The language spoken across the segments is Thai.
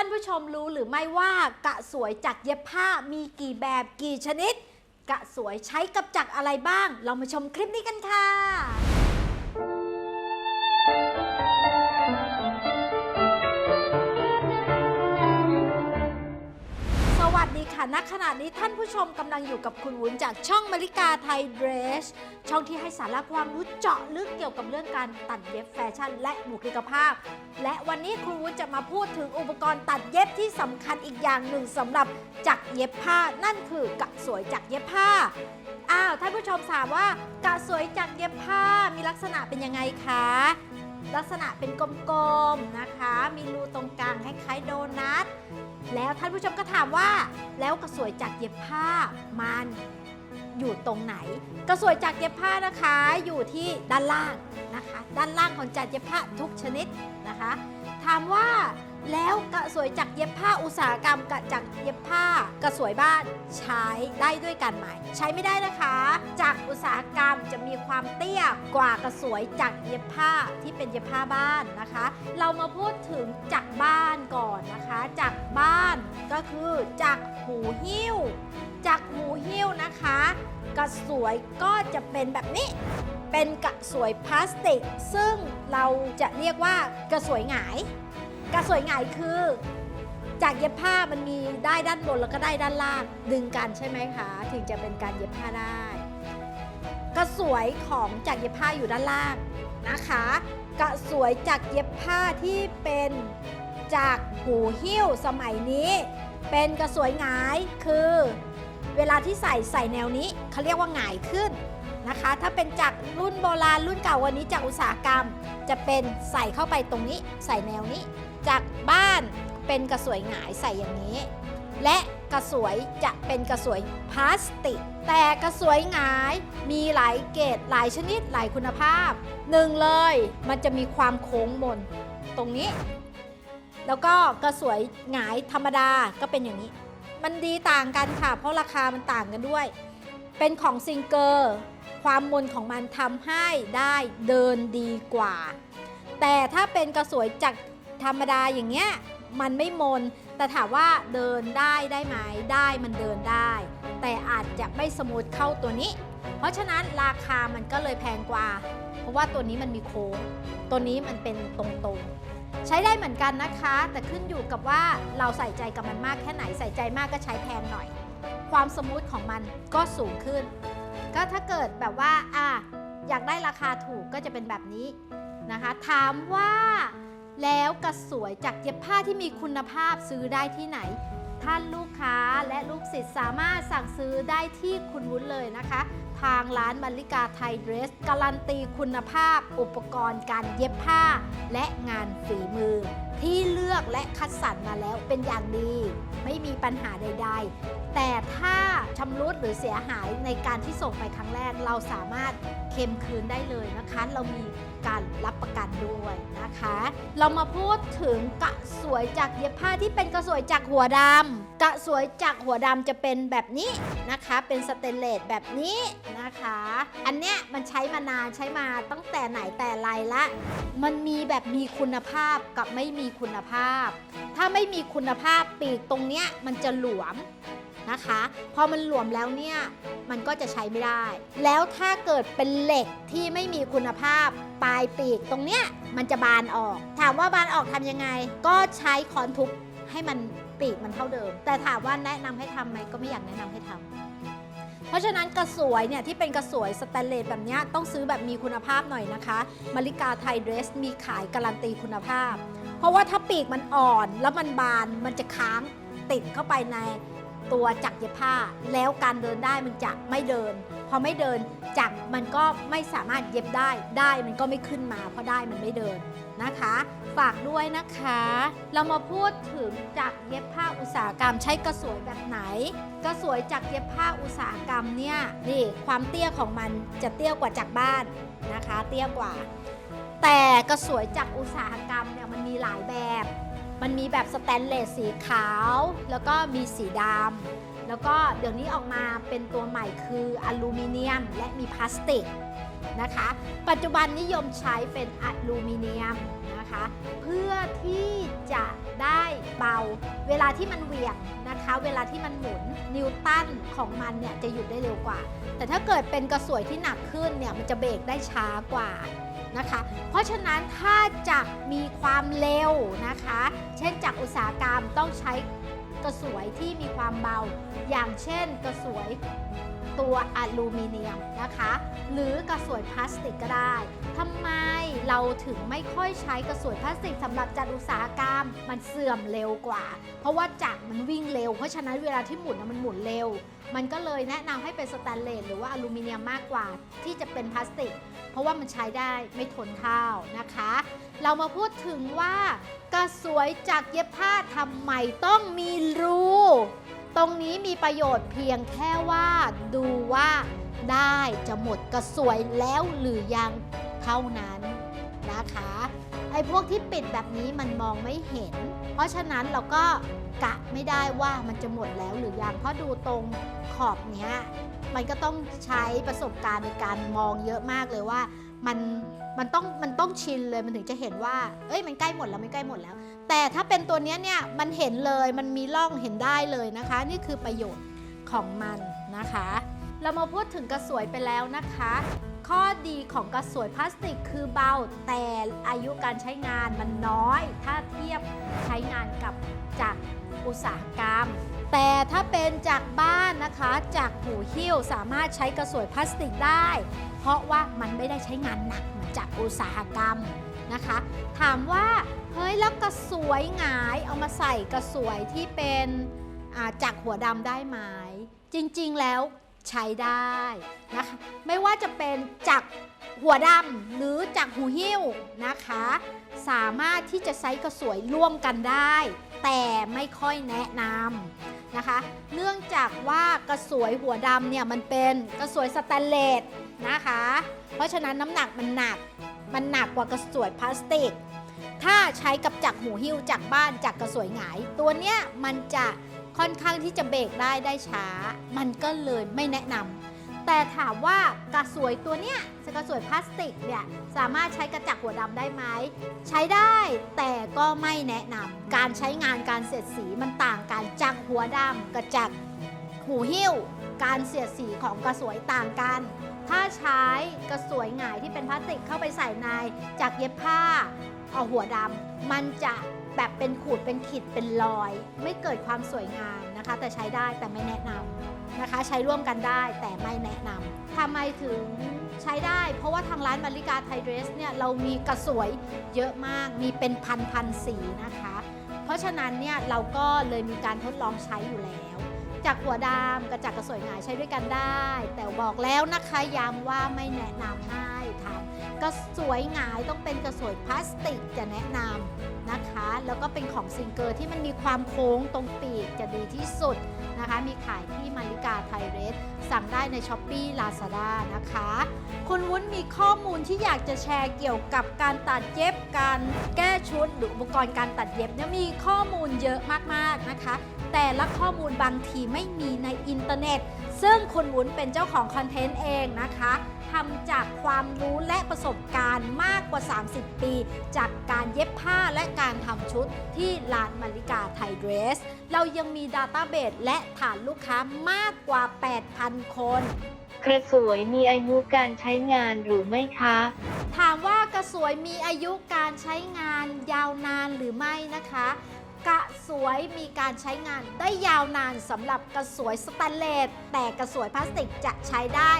านผู้ชมรู้หรือไม่ว่ากะสวยจากเย็บผ้ามีกี่แบบกี่ชนิด กะสวยใช้กับจักรอะไรบ้าง เรามาชมคลิปนี้กันค่ะ ดีค่ะณขณะนี้ท่านผู้ชมกำลังอยู่กับคุณวุ้นจากช่องมาริกาไทยเดรส ช่องที่ให้สาระความรู้เจาะลึกเกี่ยวกับเรื่องการตัดเย็บแฟชั่น และบุคลิกภาพ และวันนี้ครูวุ้นจะมาพูดถึงอุปกรณ์ตัดเย็บที่สำคัญอีกอย่างหนึ่งสำหรับจักรเย็บผ้า นั่นคือกะสวยจักรเย็บผ้า อ้าวท่านผู้ชมถามว่ากะสวยจักรเย็บผ้ามีลักษณะเป็นยังไงคะ ลักษณะเป็นกลมๆนะคะ มีรูตรงกลางคล้ายๆโดนัท แล้วท่านผู้ชมก็ถามว่า แล้วกระสวยจากเย็บผ้ามันอยู่ตรงไหน กระสวยจากเย็บผ้านะคะอยู่ที่ด้านล่างนะคะ ด้านล่างของจักรเย็บผ้าทุกชนิดนะคะ ถามว่า แล้วกระสวยจากเย็บผ้าอุตสาหกรรมกับจากเย็บผ้ากระสวยบ้านใช้ได้ด้วยกันไหมใช้ไม่ได้นะคะ จากอุตสาหกรรมจะมีความเตี้ยกว่ากระสวยจากเย็บผ้าที่เป็นเย็บผ้าบ้านนะคะ เรามาพูดถึงจากบ้านก่อนนะคะ จากบ้านก็คือจากหูหิ้ว จากหูหิ้วนะคะ กระสวยก็จะเป็นแบบนี้เป็นกระสวยพลาสติก ซึ่งเราจะเรียกว่ากระสวยหงาย กระสวยหงายคือ จากเย็บผ้ามันมีได้ด้านบนแล้วก็ได้ด้านล่างดึงกันใช่ไหมคะ ถึงจะเป็นการเย็บผ้าได้ กระสวยของจากเย็บผ้าอยู่ด้านล่างนะคะ กระสวยจากเย็บผ้าที่เป็นจากหูหิ้วสมัยนี้ เป็นกระสวยหงายคือ เวลาที่ใส่ใส่แนวนี้เขาเรียกว่าหงายขึ้นนะคะ ถ้าเป็นจากรุ่นโบราณรุ่นเก่าวันนี้จากอุตสาหกรรม จะเป็นใส่เข้าไปตรงนี้ ใส่แนวนี้ จากบ้านเป็นกระสวยหงายใส่อย่างนี้ และกระสวยจะเป็นกระสวยพลาสติก แต่กระสวยหงายมีหลายเกรดหลายชนิดหลายคุณภาพหนึ่งเลยมันจะมีความโค้งมนตรงนี้ แล้วก็กระสวยหงายธรรมดาก็เป็นอย่างนี้ มันดีต่างกันค่ะ เพราะราคามันต่างกันด้วย เป็นของซิงเกอร์ความมนของมันทำให้ได้เดินดีกว่า แต่ถ้าเป็นกระสวยจาก ธรรมดาอย่างเงี้ยมันไม่มน แต่ถามว่าเดินได้ได้ไหมได้มันเดินได้ แต่อาจจะไม่สมูทเข้าตัวนี้ เพราะฉะนั้นราคามันก็เลยแพงกว่า เพราะว่าตัวนี้มันมีโค้งตัวนี้มันเป็นตรงๆ ใช้ได้เหมือนกันนะคะ แต่ขึ้นอยู่กับว่าเราใส่ใจกับมันมากแค่ไหนใส่ใจมากก็ใช้แพงหน่อย ความสมูทของมันก็สูงขึ้น ก็ถ้าเกิดแบบว่าอะอยากได้ราคาถูกก็จะเป็นแบบนี้นะคะ ถามว่า แล้วกระสวยจากเย็บผ้าที่มีคุณภาพซื้อได้ที่ไหน ท่านลูกค้าและลูกศิษย์สามารถสั่งซื้อได้ที่คุณวุ้นเลยนะคะ ทางร้านมาริกาไทยเดรส การันตีคุณภาพ อุปกรณ์การเย็บผ้า และงานฝีมือ ที่เลือกและคัดสรรมาแล้วเป็นอย่างดี ไม่มีปัญหาใด ๆ แต่ถ้าชำรุดหรือเสียหายในการที่ส่งไปครั้งแรกเราสามารถ เค็มคืนได้เลยนะคะ เรามีการรับประกันด้วยนะคะ เรามาพูดถึงกระสวยจากเย็บผ้าที่เป็นกระสวยจากหัวดำกระสวยจากหัวดำจะเป็นแบบนี้นะคะ เป็นสเตนเลสแบบนี้นะคะ อันเนี้ยมันใช้มานานใช้มาตั้งแต่ไหนแต่ไรละ มันมีแบบมีคุณภาพกับไม่มีคุณภาพ ถ้าไม่มีคุณภาพปีกตรงเนี้ยมันจะหลวม นะคะ พอมันหลวมแล้วเนี่ยมันก็จะใช้ไม่ได้ แล้วถ้าเกิดเป็นเหล็กที่ไม่มีคุณภาพปลายปีกตรงเนี้ยมันจะบานออก ถามว่าบานออกทำยังไง ก็ใช้ค้อนทุบให้มันปีกมันเท่าเดิม แต่ถามว่าแนะนำให้ทำไหมก็ไม่อยากแนะนำให้ทำเพราะฉะนั้นกระสวยเนี่ยที่เป็นกระสวยสแตนเลสแบบเนี้ยต้องซื้อแบบมีคุณภาพหน่อยนะคะมาริกาไทยเดรส มีขายการันตีคุณภาพ เพราะว่าถ้าปีกมันอ่อนแล้วมันบานมันจะค้างติดเข้าไปใน ตัวจักรเย็บผ้า แล้วการเดินได้มันจะไม่เดิน พอไม่เดินจักรมันก็ไม่สามารถเย็บได้ได้มันก็ไม่ขึ้นมาเพราะได้มันไม่เดินนะคะ ฝากด้วยนะคะ เรามาพูดถึงจักรเย็บผ้าอุตสาหกรรมใช้กระสวยแบบไหน กระสวยจากรเย็บผ้าอุตสาหกรรมเนี่ยนี่ความเตี้ยของมันจะเตี้ยกว่าจากบ้านนะคะ เตี้ยกว่า แต่กระสวยจากรอุตสาหกรรมเนี่ยมันมีหลายแบบ มันมีแบบสแตนเลสสีขาว แล้วก็มีสีดำแล้วก็เดี๋ยวนี้ออกมาเป็นตัวใหม่คืออลูมิเนียมและมีพลาสติกนะคะ ปัจจุบันนิยมใช้เป็นอลูมิเนียมนะคะ เพื่อที่จะ ได้เบา เวลาที่มันเหวี่ยงนะคะ เวลาที่มันหมุนนิวตันของมันเนี่ยจะหยุดได้เร็วกว่า แต่ถ้าเกิดเป็นกระสวยที่หนักขึ้นเนี่ยมันจะเบรกได้ช้ากว่านะคะ เพราะฉะนั้นถ้าจักรมีความเร็วนะคะ เช่นจักอุตสาหกรรมต้องใช้กระสวยที่มีความเบา อย่างเช่นกระสวย ตัวอลูมิเนียมนะคะ หรือกระสวยพลาสติกก็ได้ทำไมเราถึงไม่ค่อยใช้กระสวยพลาสติกสำหรับจัดอุตสาหกรรม มันเสื่อมเร็วกว่า เพราะว่าจักรมันวิ่งเร็ว เพราะฉะนั้นเวลาที่หมุนมันหมุนเร็ว มันก็เลยแนะนำให้เป็นสแตนเลสหรือว่าอลูมิเนียมมากกว่าที่จะเป็นพลาสติก เพราะว่ามันใช้ได้ไม่ทนเท่านะคะ เรามาพูดถึงว่ากระสวยจากเย็บผ้าทำไมต้องมีรู ตรงนี้มีประโยชน์เพียงแค่ว่าดูว่าได้จะหมดกระสวยแล้วหรือยังเท่านั้นนะคะไอ้พวกที่ปิดแบบนี้มันมองไม่เห็น เพราะฉะนั้นเราก็กะไม่ได้ว่ามันจะหมดแล้วหรือยังเพราะดูตรงขอบเนี้ยมันก็ต้องใช้ประสบการณ์ในการมองเยอะมากเลยว่า มันมันต้องมันต้องชินเลยมันถึงจะเห็นว่า เอ้ยมันใกล้หมดแล้วมันใกล้หมดแล้ว แต่ถ้าเป็นตัวเนี้ยเนี่ยมันเห็นเลยมันมีร่องเห็นได้เลยนะคะ นี่คือประโยชน์ของมันนะคะ เรามาพูดถึงกระสวยไปแล้วนะคะ ข้อดีของกระสวยพลาสติกคือเบาแต่อายุการใช้งานมันน้อย ถ้าเทียบใช้งานกับจากอุตสาหกรรม แต่ถ้าเป็นจากบ้านนะคะจากหูหิ้วสามารถใช้กระสวยพลาสติกได้ เพราะว่ามันไม่ได้ใช้งานหนักเหมือนจากอุตสาหกรรมนะคะ ถามว่าเฮ้ยแล้วกระสวยหงายเอามาใส่กระสวยที่เป็นาจากหัวดำได้ไหมจริงๆแล้วใช้ได้นะคะไม่ว่าจะเป็นจากหัวดำหรือจากหูหิ้วนะคะ สามารถที่จะใช้กระสวยร่วมกันได้ แต่ไม่ค่อยแนะนำนะคะ เนื่องจากว่ากระสวยหัวดำเนี่ยมันเป็นกระสวยสแตนเลสนะคะ เพราะฉะนั้นน้ำหนักมันหนัก มันหนักกว่ากระสวยพลาสติก ถ้าใช้กับจักรหูหิ้วจากบ้านจากกระสวยหงาย ตัวเนี้ยมันจะค่อนข้างที่จะเบรกได้ได้ช้า มันก็เลยไม่แนะนำ แต่ถามว่ากระสวยตัวเนี้ยกระสวยพลาสติกเนี่ยสามารถใช้กระจักหัวดำได้ไหมใช้ได้แต่ก็ไม่แนะนำการใช้งานการเสียดสีมันต่างกันจากหัวดำกับจากหูหิ้ว การเสียดสีของกระสวยต่างกัน ถ้าใช้กระสวยหงายที่เป็นพลาสติกเข้าไปใส่ในจากเย็บผ้าเอาหัวดำมันจะแบบเป็นขูดเป็นขีดเป็นรอย ไม่เกิดความสวยงามนะคะ แต่ใช้ได้แต่ไม่แนะนำ นะคะ ใช้ร่วมกันได้แต่ไม่แนะนำทำไมถึงใช้ได้ เพราะว่าทางร้านมาริกาไทยเดรสเนี่ยเรามีกระสวยเยอะมากมีเป็นพันพันสีนะคะ เพราะฉะนั้นเนี่ยเราก็เลยมีการทดลองใช้อยู่แล้ว จากหัวดำกับจากกระสวยหงายใช้ด้วยกันได้ แต่บอกแล้วนะคะย้ำว่าไม่แนะนำให้ทำกระสวยหงายต้องเป็นกระสวยพลาสติกจะแนะนำนะคะ แล้วก็เป็นของซิงเกอร์ที่มันมีความโค้งตรงปีกจะดีที่สุด นะคะ มีขายที่มาริกาไทยเรสสั่งได้ใน s h อ p e e Lazada นะคะ คุณวุ้นมีข้อมูลที่อยากจะแชร์เกี่ยวกับการตัดเย็บการแก้ชุดหรืออุปกรณ์การตัดเย็บเนี่ยมีข้อมูลเยอะมากๆนะคะ แต่ละข้อมูลบางทีไม่มีในอินเทอร์เน็ต ซึ่งคุณวุ้นเป็นเจ้าของคอนเทนต์เองนะคะ ทำจากความรู้และประสบการณ์มากกว่า 30 ปี จากการเย็บผ้าและการทำชุดที่ร้านมาริกาไทยเดรส เรายังมีดัตต้าเบสและฐานลูกค้ามากกว่า 8,000 คนกระสวยมีอายุการใช้งานหรือไม่คะ ถามว่ากระสวยมีอายุการใช้งานยาวนานหรือไม่นะคะ กระสวยมีการใช้งานได้ยาวนานสำหรับกระสวยสแตนเลสแต่กระสวยพลาสติกจะใช้ได้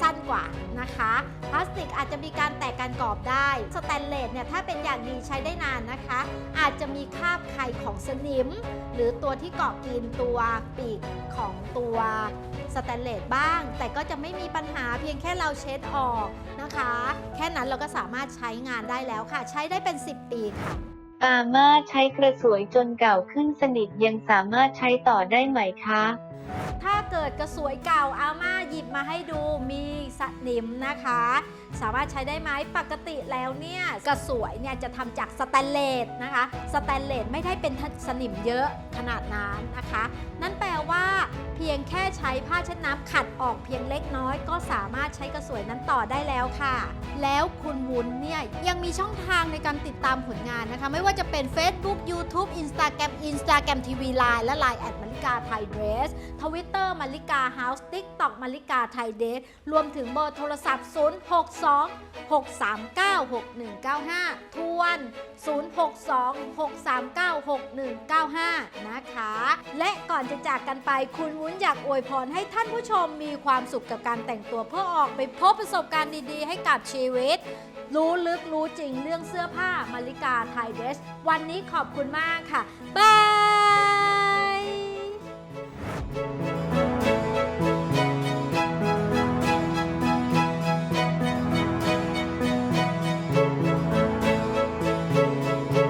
สั้นกว่านะคะพลาสติกอาจจะมีการแตกการกรอบได้ สแตนเลสเนี่ยถ้าเป็นอย่างดีใช้ได้นานนะคะ อาจจะมีคราบไข่ของสนิม หรือตัวที่เกาะกินตัวปีกของตัวสแตนเลสบ้าง แต่ก็จะไม่มีปัญหาเพียงแค่เราเช็ดออกนะคะ แค่นั้นเราก็สามารถใช้งานได้แล้วค่ะ ใช้ได้เป็น 10 ปีค่ะอาม่าใช้กระสวยจนเก่าขึ้นสนิทยังสามารถใช้ต่อได้ไหมคะ ถ้าเกิดกระสวยเก่าอาม่าหยิบมาให้ดูมีสนิมนะคะ สามารถใช้ได้ไหมปกติแล้วเนี่ยกระสวยเนี่ยจะทำจากสแตนเลสนะคะ สแตนเลสไม่ได้เป็นสนิมเยอะขนาดนั้นนะคะ นั่นแปล ว่าเพียงแค่ใช้ผ้าเช็ดน้ำขัดออกเพียงเล็กน้อย ก็สามารถใช้กระสวยนั้นต่อได้แล้วค่ะ แล้วคุณวุ้นเนี่ยยังมีช่องทางในการติดตามผลงานนะคะ ไม่ว่าจะเป็น Facebook YouTube Instagram Instagram TV Line และ Line แอดมาริกาไทยเดรส Twitter มาริกาเฮาส์ TikTok มาริกาไทยเดรสรวมถึงเบอร์โทรศัพท์ 062 639 6195 ทวน 062 639 6195 นะคะ และก่อนจะจากกันันไป คุณวุ้นอยากอวยพรให้ท่านผู้ชมมีความสุขกับการแต่งตัวเพื่อออกไปพบประสบการณ์ดีๆ ให้กับชีวิต รู้ลึกรู้จริงเรื่องเสื้อผ้ามาริกาไทยเดส วันนี้ขอบคุณมากค่ะ บาย